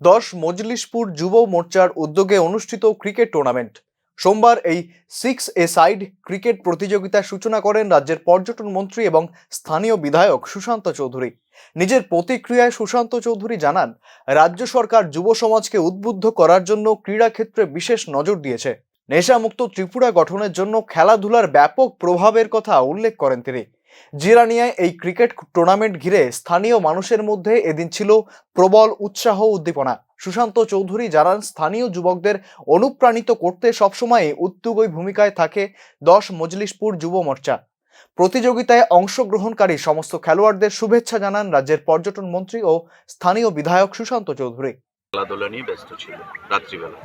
দশ মজলিশপুর যুব মোর্চার উদ্যোগে অনুষ্ঠিত ক্রিকেট টুর্নামেন্ট। সোমবার এই সিক্স এ সাইড ক্রিকেট প্রতিযোগিতার সূচনা করেন রাজ্যের পর্যটন মন্ত্রী এবং স্থানীয় বিধায়ক সুশান্ত চৌধুরী। নিজের প্রতিক্রিয়ায় সুশান্ত চৌধুরী জানান, রাজ্য সরকার যুব সমাজকে উদ্বুদ্ধ করার জন্য ক্রীড়া ক্ষেত্রে বিশেষ নজর দিয়েছে। নেশামুক্ত ত্রিপুরা গঠনের জন্য খেলাধুলার ব্যাপক প্রভাবের কথা উল্লেখ করেন তিনি। জিরানিয়ায় এই ক্রিকেট টুর্নামেন্ট ঘিরে স্থানীয় মানুষের মধ্যে এদিন ছিল প্রবল উৎসাহ উদ্দীপনা। সুশান্ত চৌধুরী জানান, স্থানীয় যুবকদের অনুপ্রাণিত করতে সবসময় উদ্যোগী ভূমিকায় থাকে দশ মজলিশপুর যুব মোর্চা। প্রতিযোগিতায় অংশগ্রহণকারী সমস্ত খেলোয়াড়দের শুভেচ্ছা জানান রাজ্যের পর্যটন মন্ত্রী ও স্থানীয় বিধায়ক সুশান্ত চৌধুরী। খেলাধুলা নিয়ে ব্যস্ত ছিল রাত্রিবেলা।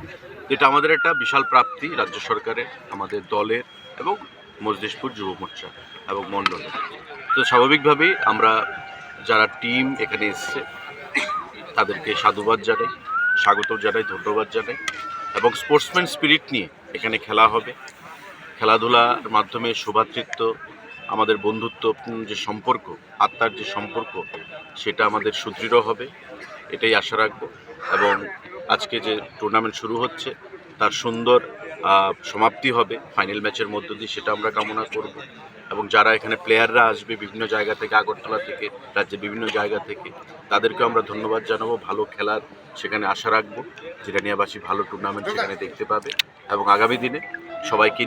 এটা আমাদের একটা বিশাল প্রাপ্তি রাজ্য সরকারের, আমাদের দলের এবং মজলিশপুর যুব মোর্চা এবং মণ্ডলের তো স্বাভাবিকভাবেই আমরা যারা টিম এখানে এসছে, তাদেরকে সাধুবাদ জানাই, স্বাগত জানাই, ধন্যবাদ জানাই এবং স্পোর্টসম্যান স্পিরিট নিয়ে এখানে খেলা হবে। খেলাধুলার মাধ্যমে সৌভাতৃত্ব আমাদের বন্ধুত্ব যে সম্পর্ক, আত্মার যে সম্পর্ক, সেটা আমাদের সুদৃঢ় হবে, এটাই আশা রাখব। এবং আজকে যে টুর্নামেন্ট শুরু হচ্ছে, তার সুন্দর সমাপ্তি হবে ফাইনাল ম্যাচের মধ্য দিয়ে, সেটা আমরা কামনা করব। এবং যারা এখানে প্লেয়াররা আসবে বিভিন্ন জায়গা থেকে, আগরতলা থেকে, রাজ্যের বিভিন্ন জায়গা থেকে তাদেরকেও আমরা ধন্যবাদ জানাব। ভালো খেলার সেখানে আশা রাখব। জিরানিয়াবাসী ভালো টুর্নামেন্ট সেখানে দেখতে পাবে। এবং আগামী দিনে সবাইকে